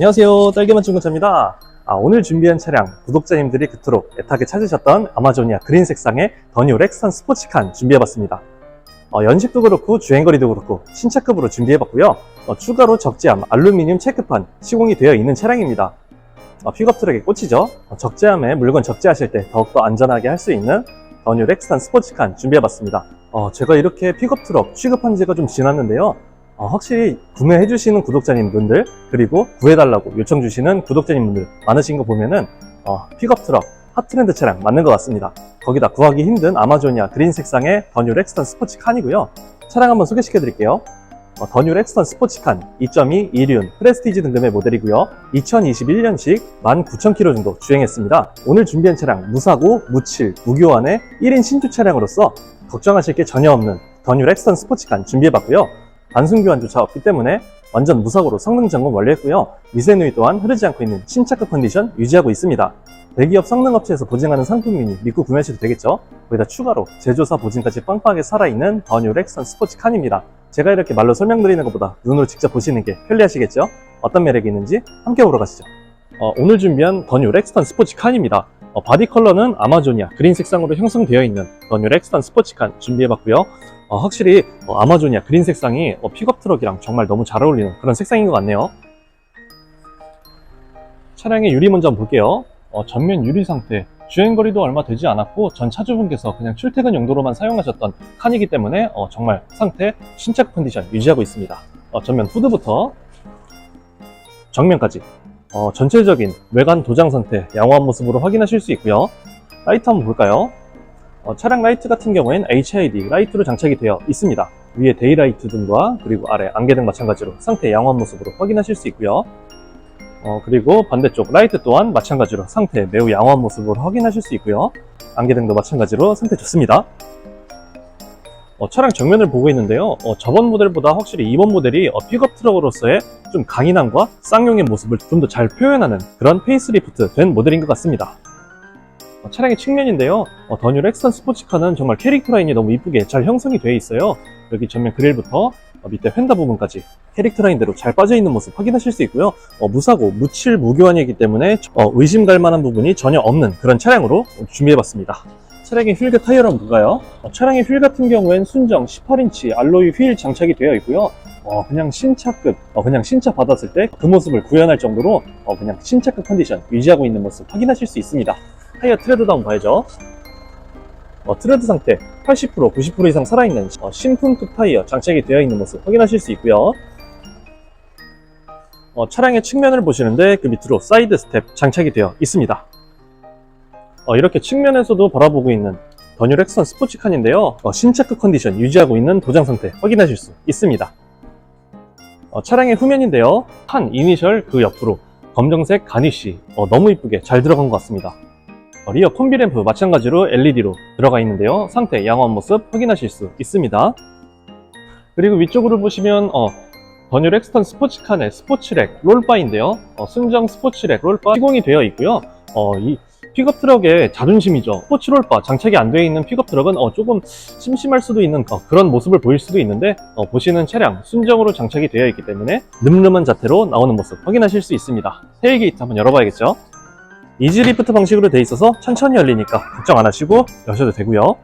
안녕하세요. 딸기만 중고차입니다. 아, 오늘 준비한 차량, 구독자님들이 그토록 애타게 찾으셨던 아마조니아 그린 색상의 더뉴 렉스턴 스포츠칸 준비해봤습니다. 어, 연식도 그렇고 주행거리도 그렇고 신차급으로 준비해봤고요. 어, 추가로 적재함 알루미늄 체크판 시공이 되어 있는 차량입니다. 어, 픽업 트럭의 꽃이죠. 어, 적재함에 물건 적재하실 때 더욱더 안전하게 할 수 있는 더뉴 렉스턴 스포츠칸 준비해봤습니다. 어, 제가 이렇게 픽업 트럭 취급한 지가 좀 지났는데요. 어, 확실히 구매해 주시는 구독자님분들 그리고 구해달라고 요청 주시는 구독자님분들 많으신 거 보면은 어, 픽업 트럭 핫트렌드 차량 맞는 것 같습니다. 거기다 구하기 힘든 아마조니아 그린 색상의 더뉴 렉스턴 스포츠 칸이고요. 차량 한번 소개시켜 드릴게요. 어, 더뉴 렉스턴 스포츠칸 2.2 이륜 프레스티지 등급의 모델이고요. 2021년식 19,000km 정도 주행했습니다. 오늘 준비한 차량 무사고, 무칠, 무교환의 1인 신주 차량으로서 걱정하실 게 전혀 없는 더뉴 렉스턴 스포츠칸 준비해봤고요. 단순 교환조차 없기 때문에 완전 무사고로 성능 점검 완료했고요. 미세 누이 또한 흐르지 않고 있는 신차급 컨디션 유지하고 있습니다. 대기업 성능업체에서 보증하는 상품이니 믿고 구매하셔도 되겠죠? 거기다 추가로 제조사 보증까지 빵빵하게 살아있는 더뉴 렉선 스포츠 칸입니다. 제가 이렇게 말로 설명드리는 것보다 눈으로 직접 보시는 게 편리하시겠죠? 어떤 매력이 있는지 함께 보러 가시죠. 어, 오늘 준비한 더뉴 렉스턴 스포츠 칸입니다. 어, 바디 컬러는 아마조니아 그린 색상으로 형성되어 있는 더뉴 렉스턴 스포츠 칸 준비해봤고요. 어, 확실히 어, 아마조니아 그린 색상이 어, 픽업 트럭이랑 정말 너무 잘 어울리는 그런 색상인 것 같네요. 차량의 유리 먼저 볼게요. 어, 전면 유리 상태, 주행거리도 얼마 되지 않았고 전 차주분께서 그냥 출퇴근 용도로만 사용하셨던 칸이기 때문에 어, 정말 상태, 신착 컨디션 유지하고 있습니다. 어, 전면 후드부터 정면까지 어, 전체적인 외관 도장 상태 양호한 모습으로 확인하실 수 있고요. 라이트 한번 볼까요? 어, 차량 라이트 같은 경우엔 HID 라이트로 장착이 되어 있습니다. 위에 데이라이트 등과 그리고 아래 안개등 마찬가지로 상태 양호한 모습으로 확인하실 수 있고요. 어, 그리고 반대쪽 라이트 또한 마찬가지로 상태 매우 양호한 모습으로 확인하실 수 있고요. 안개등도 마찬가지로 상태 좋습니다. 어, 차량 정면을 보고 있는데요. 어, 저번 모델보다 확실히 이번 모델이 어, 픽업 트럭으로서의 좀 강인함과 쌍용의 모습을 좀 더 잘 표현하는 그런 페이스리프트 된 모델인 것 같습니다. 어, 차량의 측면인데요. 어, 더뉴 렉선 스포츠카는 정말 캐릭터 라인이 너무 이쁘게 잘 형성이 되어 있어요. 여기 전면 그릴부터 어, 밑에 휀다 부분까지 캐릭터 라인대로 잘 빠져있는 모습 확인하실 수 있고요. 어, 무사고, 무칠, 무교환이기 때문에 어, 의심 갈 만한 부분이 전혀 없는 그런 차량으로 준비해봤습니다. 차량의 휠과 한번 볼까요? 어, 차량의 휠 같은 경우엔 순정 18인치 알로이 휠 장착이 되어 있고요. 어, 그냥 신차급, 어, 그냥 신차 받았을 때 그 모습을 구현할 정도로 어, 그냥 신차급 컨디션 유지하고 있는 모습 확인하실 수 있습니다. 타이어 트레드도 한번 봐야죠. 어, 트레드 상태 80% 90% 이상 살아있는 어, 신품급 타이어 장착이 되어 있는 모습 확인하실 수 있고요. 어, 차량의 측면을 보시는데 그 밑으로 사이드 스텝 장착이 되어 있습니다. 어, 이렇게 측면에서도 바라보고 있는 더뉴 렉선 스포츠칸인데요. 어, 신차급 컨디션 유지하고 있는 도장 상태 확인하실 수 있습니다. 어, 차량의 후면인데요. 한 이니셜 그 옆으로 검정색 가니쉬 어, 너무 이쁘게 잘 들어간 것 같습니다. 어, 리어 콤비램프 마찬가지로 LED로 들어가 있는데요. 상태 양호한 모습 확인하실 수 있습니다. 그리고 위쪽으로 보시면 어, 더뉴 렉스턴 스포츠칸의 스포츠렉 롤바인데요. 어, 순정 스포츠렉 롤바 시공이 되어 있고요. 어, 이 픽업 트럭의 자존심이죠. 스포츠 롤바 장착이 안 되어 있는 픽업 트럭은 어, 조금 심심할 수도 있는 어, 그런 모습을 보일 수도 있는데 어, 보시는 차량 순정으로 장착이 되어 있기 때문에 늠름한 자태로 나오는 모습 확인하실 수 있습니다. 테일 게이트 한번 열어봐야겠죠. 이지 리프트 방식으로 돼 있어서 천천히 열리니까 걱정 안 하시고 여셔도 되고요.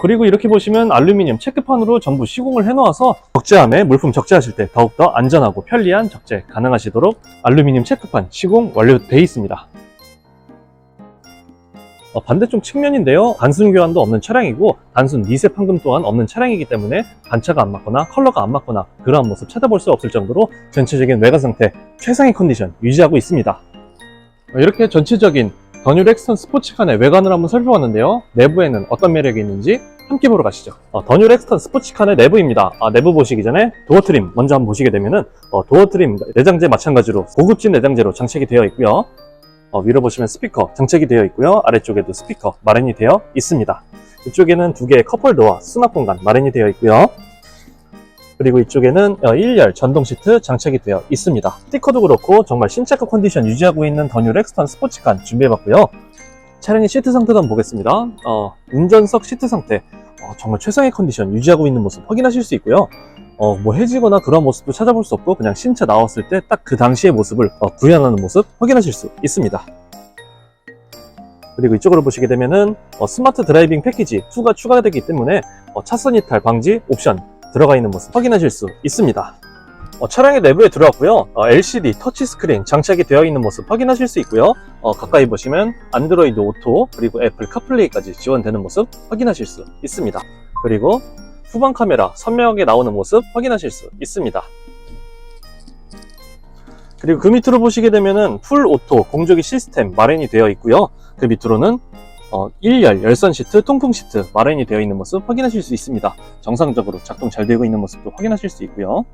그리고 이렇게 보시면 알루미늄 체크판으로 전부 시공을 해놓아서 적재함에 물품 적재하실 때 더욱더 안전하고 편리한 적재 가능하시도록 알루미늄 체크판 시공 완료되어 있습니다. 어, 반대쪽 측면인데요. 단순 교환도 없는 차량이고 단순 미세 판금 또한 없는 차량이기 때문에 반차가 안 맞거나 컬러가 안 맞거나 그러한 모습 찾아볼 수 없을 정도로 전체적인 외관 상태 최상의 컨디션 유지하고 있습니다. 어, 이렇게 전체적인 더뉴 렉스턴 스포츠칸의 외관을 한번 살펴봤는데요. 내부에는 어떤 매력이 있는지 함께 보러 가시죠. 어, 더뉴 렉스턴 스포츠칸의 내부입니다. 아, 내부 보시기 전에 도어 트림 먼저 한번 보시게 되면은 어, 도어 트림 내장재 마찬가지로 고급진 내장재로 장착이 되어 있고요. 어, 위로 보시면 스피커 장착이 되어 있고요. 아래쪽에도 스피커 마련이 되어 있습니다. 이쪽에는 두 개의 컵홀더와 수납 공간 마련이 되어 있고요. 그리고 이쪽에는 1열 전동 시트 장착이 되어 있습니다. 스티커도 그렇고 정말 신차급 컨디션 유지하고 있는 더뉴 렉스턴 스포츠칸 준비해봤고요. 차량의 시트 상태도 한번 보겠습니다. 어, 운전석 시트 상태 어, 정말 최상의 컨디션 유지하고 있는 모습 확인하실 수 있고요. 어, 뭐 해지거나 그런 모습도 찾아볼 수 없고 그냥 신차 나왔을 때 딱 그 당시의 모습을 어, 구현하는 모습 확인하실 수 있습니다. 그리고 이쪽으로 보시게 되면은 어, 스마트 드라이빙 패키지 2가 추가되기 때문에 어, 차선 이탈 방지 옵션 들어가 있는 모습 확인하실 수 있습니다. 어, 차량의 내부에 들어왔고요. 어, LCD 터치 스크린 장착이 되어 있는 모습 확인하실 수 있고요. 어, 가까이 보시면 안드로이드 오토 그리고 애플 카플레이까지 지원되는 모습 확인하실 수 있습니다. 그리고 후방 카메라 선명하게 나오는 모습 확인하실 수 있습니다. 그리고 그 밑으로 보시게 되면은 풀 오토 공조기 시스템 마련이 되어 있고요. 그 밑으로는 어, 1열 열선 시트, 통풍 시트 마련이 되어 있는 모습 확인하실 수 있습니다. 정상적으로 작동 잘 되고 있는 모습도 확인하실 수 있고요.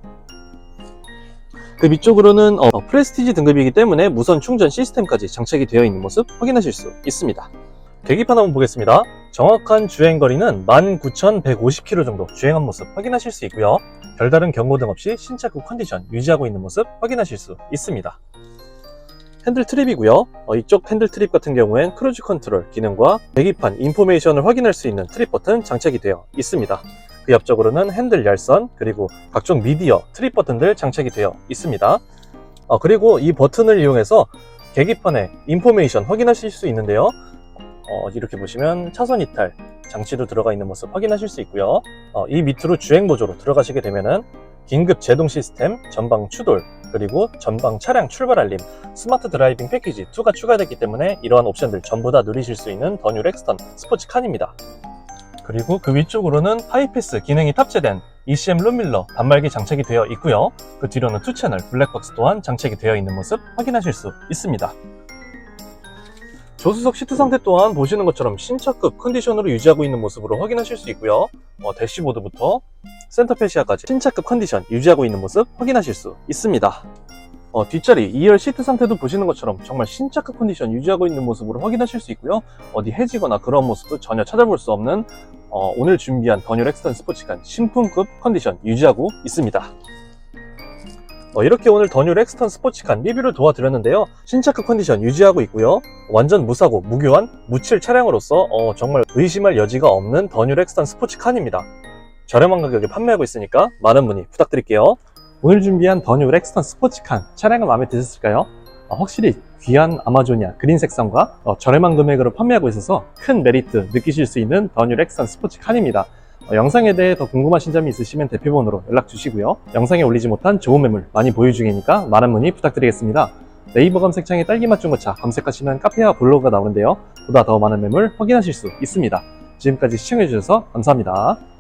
그 밑쪽으로는 어, 프레스티지 등급이기 때문에 무선 충전 시스템까지 장착이 되어 있는 모습 확인하실 수 있습니다. 계기판 한번 보겠습니다. 정확한 주행 거리는 19,150km 정도 주행한 모습 확인하실 수 있고요. 별다른 경고등 없이 신차급 컨디션 유지하고 있는 모습 확인하실 수 있습니다. 핸들 트립이고요. 어, 이쪽 핸들 트립 같은 경우엔 크루즈 컨트롤 기능과 계기판 인포메이션을 확인할 수 있는 트립 버튼 장착이 되어 있습니다. 그 옆쪽으로는 핸들 열선 그리고 각종 미디어 트립 버튼들 장착이 되어 있습니다. 어, 그리고 이 버튼을 이용해서 계기판에 인포메이션 확인하실 수 있는데요. 어, 이렇게 보시면 차선 이탈 장치도 들어가 있는 모습 확인하실 수 있고요. 어, 이 밑으로 주행 보조로 들어가시게 되면은 긴급 제동 시스템, 전방 추돌, 그리고 전방 차량 출발 알림, 스마트 드라이빙 패키지 2가 추가됐기 때문에 이러한 옵션들 전부 다 누리실 수 있는 더뉴 렉스턴 스포츠 칸입니다. 그리고 그 위쪽으로는 하이패스 기능이 탑재된 ECM 룸밀러 단말기 장착이 되어 있고요. 그 뒤로는 2채널 블랙박스 또한 장착이 되어 있는 모습 확인하실 수 있습니다. 조수석 시트 상태 또한 보시는 것처럼 신차급 컨디션으로 유지하고 있는 모습으로 확인하실 수 있고요. 어, 대시보드부터 센터페시아까지 신차급 컨디션 유지하고 있는 모습 확인하실 수 있습니다. 어, 뒷자리 2열 시트 상태도 보시는 것처럼 정말 신차급 컨디션 유지하고 있는 모습으로 확인하실 수 있고요. 어디 해지거나 그런 모습도 전혀 찾아볼 수 없는 어, 오늘 준비한 더뉴 렉스턴 스포츠칸 신품급 컨디션 유지하고 있습니다. 어, 이렇게 오늘 더뉴 렉스턴 스포츠칸 리뷰를 도와드렸는데요. 신차급 컨디션 유지하고 있고요. 완전 무사고 무교환 무칠 차량으로서 어, 정말 의심할 여지가 없는 더뉴 렉스턴 스포츠칸입니다. 저렴한 가격에 판매하고 있으니까 많은 문의 부탁드릴게요. 오늘 준비한 더뉴 렉스턴 스포츠칸 차량은 마음에 드셨을까요? 어, 확실히 귀한 아마조니아 그린 색상과 어, 저렴한 금액으로 판매하고 있어서 큰 메리트 느끼실 수 있는 더뉴 렉스턴 스포츠 칸입니다. 어, 영상에 대해 더 궁금하신 점이 있으시면 대표번호로 연락 주시고요. 영상에 올리지 못한 좋은 매물 많이 보유 중이니까 많은 문의 부탁드리겠습니다. 네이버 검색창에 딸기맛 중고차 검색하시면 카페와 블로그가 나오는데요. 보다 더 많은 매물 확인하실 수 있습니다. 지금까지 시청해주셔서 감사합니다.